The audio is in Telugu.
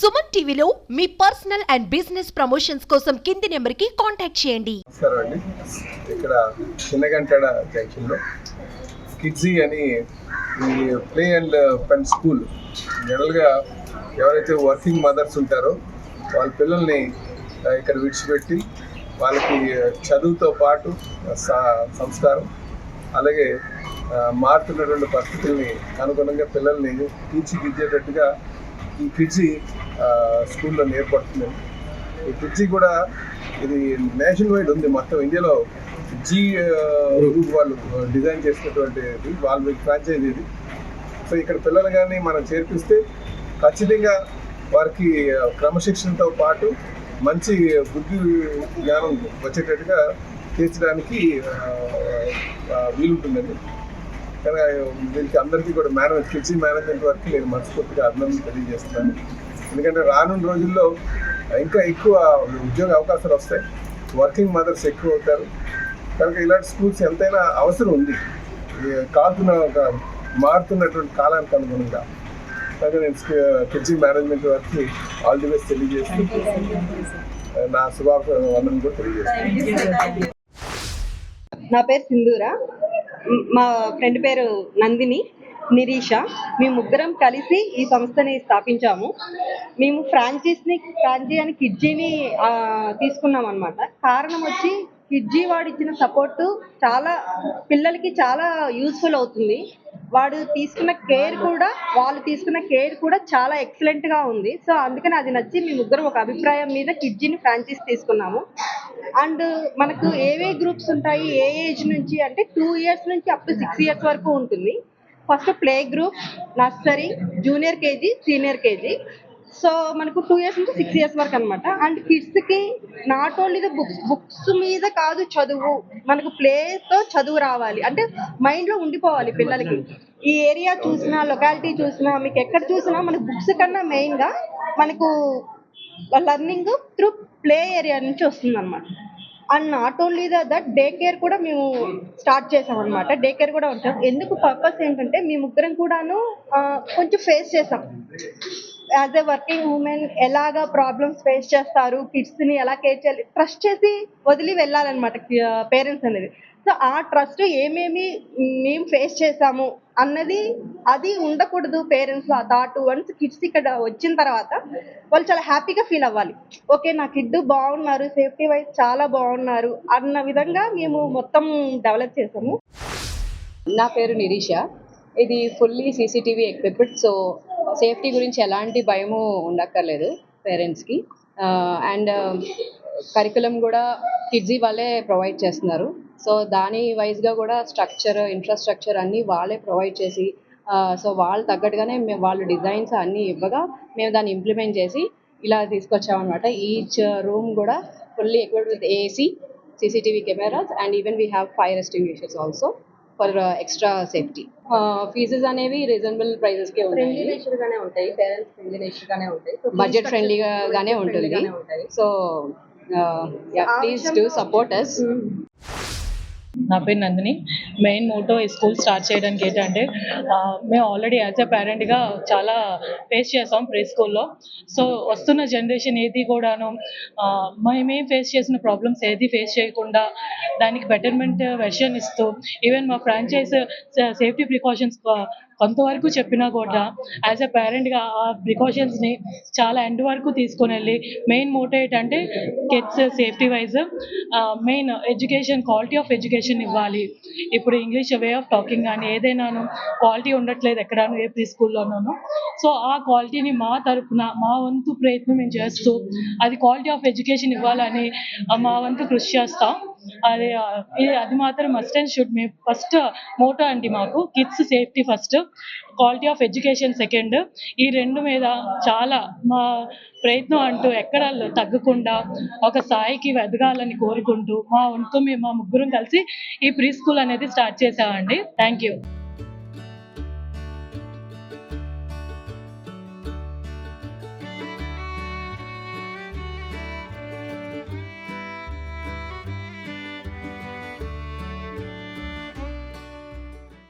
సుమన్ టీవీలో మీ పర్సనల్ అండ్ బిజినెస్ ప్రమోషన్స్ కోసం కింది నెంబర్కి కాంటాక్ట్ చేయండి. నమస్కారం అండి ఇక్కడ చిన్నగంటాడ జంక్షన్లో కిడ్జీ అని ప్లే అండ్ పెన్ స్కూల్. జనరల్గా ఎవరైతే వర్కింగ్ మదర్స్ ఉంటారో వాళ్ళ పిల్లల్ని ఇక్కడ విడిచిపెట్టి వాళ్ళకి చదువుతో పాటు సంస్కారం అలాగే మారుతున్నటువంటి పరిస్థితుల్ని అనుగుణంగా పిల్లల్ని తీర్చిదిద్దేటట్టుగా ఈ కిడ్జీ స్కూల్లో నేర్పడుతుంది ఈ బ్రిడ్జి కూడా ఇది నేషనల్ వైడ్ ఉంది. మొత్తం ఇండియాలో జీ గ్రూప్ వాళ్ళు డిజైన్ చేసినటువంటి ఇది వాళ్ళ ఫ్రాంచైజ్ ఇది. సో ఇక్కడ పిల్లలు కానీ మనం చేర్పిస్తే ఖచ్చితంగా వారికి క్రమశిక్షణతో పాటు మంచి బుద్ధి జ్ఞానం వచ్చేటట్టుగా తీర్చడానికి వీలుంటుందండి. కానీ దీనికి అందరికీ కూడా మేనేజ్ కిడ్సీ మేనేజ్మెంట్ వరకు నేను మనస్ఫూర్తిగా అభినందన తెలియజేస్తున్నాను. ఎందుకంటే రానున్న రోజుల్లో ఇంకా ఎక్కువ ఉద్యోగ అవకాశాలు వస్తాయి. వర్కింగ్ మదర్స్ ఎక్కువ అవుతారు. కనుక ఇలాంటి స్కూల్స్ ఎంతైనా అవసరం ఉంది. ఒక మారుతున్నటువంటి కాలానికి అనుగుణంగా. కనుక నేను కిడ్సీ మేనేజ్మెంట్ వారికి ఆల్ ది బెస్ట్ తెలియజేస్తూ నా శుభాకాంక్షలు కూడా తెలియజేస్తాను నా పేరు సింధూర. మా ఫ్రెండ్ పేరు నందిని నిరీష. మేము ముగ్గురం కలిసి ఈ సంస్థని స్థాపించాము. మేము ఫ్రాంచైజ్ని ఫ్రాంచీ అని కిడ్జీని తీసుకున్నాం అనమాట కారణం వచ్చి కిడ్జీ వాడు ఇచ్చిన సపోర్టు చాలా పిల్లలకి చాలా యూస్ఫుల్ అవుతుంది. వాడు తీసుకున్న కేర్ కూడా వాళ్ళు తీసుకున్న కేర్ కూడా చాలా ఎక్సలెంట్గా ఉంది. సో అందుకని అది నచ్చి మీ ఒక అభిప్రాయం మీద కిడ్జీని ఫ్రాంచైజ్ తీసుకున్నాము. అండ్ మనకు ఏవే గ్రూప్స్ ఉంటాయి ఏ ఏజ్ నుంచి అంటే టూ ఇయర్స్ నుంచి అప్ టు సిక్స్ ఇయర్స్ వరకు ఉంటుంది. First play group nursery junior KG senior KG so మనకు టూ ఇయర్స్ నుంచి సిక్స్ ఇయర్స్ వరకు అనమాట అండ్ కిడ్స్కి not only the books books మీద కాదు చదువు. మనకు ప్లేతో చదువు రావాలి. అంటే మైండ్లో ఉండిపోవాలి పిల్లలకి. ఈ ఏరియా చూసినా లొకాలిటీ చూసినా మీకు ఎక్కడ చూసినా మనకు బుక్స్ కన్నా మెయిన్గా మనకు లర్నింగ్ త్రూ ప్లే ఏరియా నుంచి వస్తుంది అనమాట and not only the that day care కూడా మేము స్టార్ట్ చేసాం అనమాట డే కేర్ కూడా ఉంటాం ఎందుకు పర్పస్ ఏంటంటే మీ ముగ్గురం కూడాను కొంచెం ఫేస్ చేసాం. యాజ్ ఎ వర్కింగ్ ఉమెన్ ఎలాగా ప్రాబ్లమ్స్ ఫేస్ చేస్తారు? కిడ్స్ని ఎలా కేర్ చేయాలి? ట్రస్ట్ చేసి వదిలి వెళ్ళాలన్నమాట పేరెంట్స్ అనేది. సో ఆ ట్రస్ట్ ఏమేమి మేము ఫేస్ చేసాము అన్నది అది ఉండకూడదు పేరెంట్స్ ఆ థాట్ వన్స్ కిడ్స్ ఇక్కడ వచ్చిన తర్వాత వాళ్ళు చాలా హ్యాపీగా ఫీల్ అవ్వాలి. ఓకే నా కిడ్ బాగున్నారు సేఫ్టీ వైజ్ చాలా బాగున్నారు అన్న విధంగా మేము మొత్తం డెవలప్ చేసాము నా పేరు నిరీష. ఇది fully CCTV equipped so safety గురించి ఎలాంటి భయము ఉండక్కర్లేదు పేరెంట్స్కి. అండ్ కరికులం కూడా కిడ్జీ వాళ్ళే ప్రొవైడ్ చేస్తున్నారు. సో దాని వైజ్గా కూడా స్ట్రక్చర్ ఇన్ఫ్రాస్ట్రక్చర్ అన్నీ వాళ్ళే ప్రొవైడ్ చేసి సో వాళ్ళు తగ్గట్టుగానే మేము వాళ్ళు డిజైన్స్ అన్నీ ఇవ్వగా మేము దాన్ని ఇంప్లిమెంట్ చేసి ఇలా తీసుకొచ్చామన్నమాట. ఈచ్ రూమ్ కూడా fully equipped with AC CCTV cameras and even we have fire extinguishers also. For uh, extra safety. Fees అనేవి రీజనబుల్ ప్రైజెస్ కే ఉంటాయి. బడ్జెట్ structure ఫ్రెండ్లీగా గానే budget ఉంటుంది. So please to support us నా పేరు నందిని. మెయిన్ మోటో ఈ స్కూల్ స్టార్ట్ చేయడానికి ఏంటంటే మేము ఆల్రెడీ యాజ్ ఎ పేరెంట్గా చాలా ఫేస్ చేసాం ప్రీ స్కూల్లో సో వస్తున్న జనరేషన్ ఏది కూడాను మేమేం ఫేస్ చేసిన ప్రాబ్లమ్స్ ఏది ఫేస్ చేయకుండా దానికి బెటర్మెంట్ వెర్షన్ ఇస్తూ ఈవెన్ మా ఫ్రాంచైజ్ సేఫ్టీ ప్రికాషన్స్ కొంతవరకు చెప్పినా కూడా యాజ్ ఎ పేరెంట్గా ఆ ప్రికాషన్స్ని చాలా ఎండ్ వరకు తీసుకొని వెళ్ళి మెయిన్ మోటో ఏంటంటే kids safety wise main education quality of education ఇవ్వాలి. ఇప్పుడు ఇంగ్లీష్ వే ఆఫ్ టాకింగ్ కానీ ఏదైనాను క్వాలిటీ ఉండట్లేదు ఎక్కడాను ఏ ప్రీ స్కూల్లోనూ సో ఆ క్వాలిటీని మా తరఫున మా వంతు ప్రయత్నం మేము చేస్తూ అది క్వాలిటీ ఆఫ్ ఎడ్యుకేషన్ ఇవ్వాలని మా వంతు కృషి చేస్తాం. అదే ఇది అది మాత్రం మస్ట్ అండ్ షుడ్ మేము ఫస్ట్ మోటో అండి మాకు kids safety first quality of education second ఈ రెండు మీద చాలా మా ప్రయత్నం అంటూ ఎక్కడ తగ్గకుండా ఒక స్థాయికి ఎదగాలని కోరుకుంటూ మా వంతు మేము మా ముగ్గురం కలిసి ఈ ప్రీ స్కూల్ అనేది స్టార్ట్ చేసామండి థ్యాంక్ యూ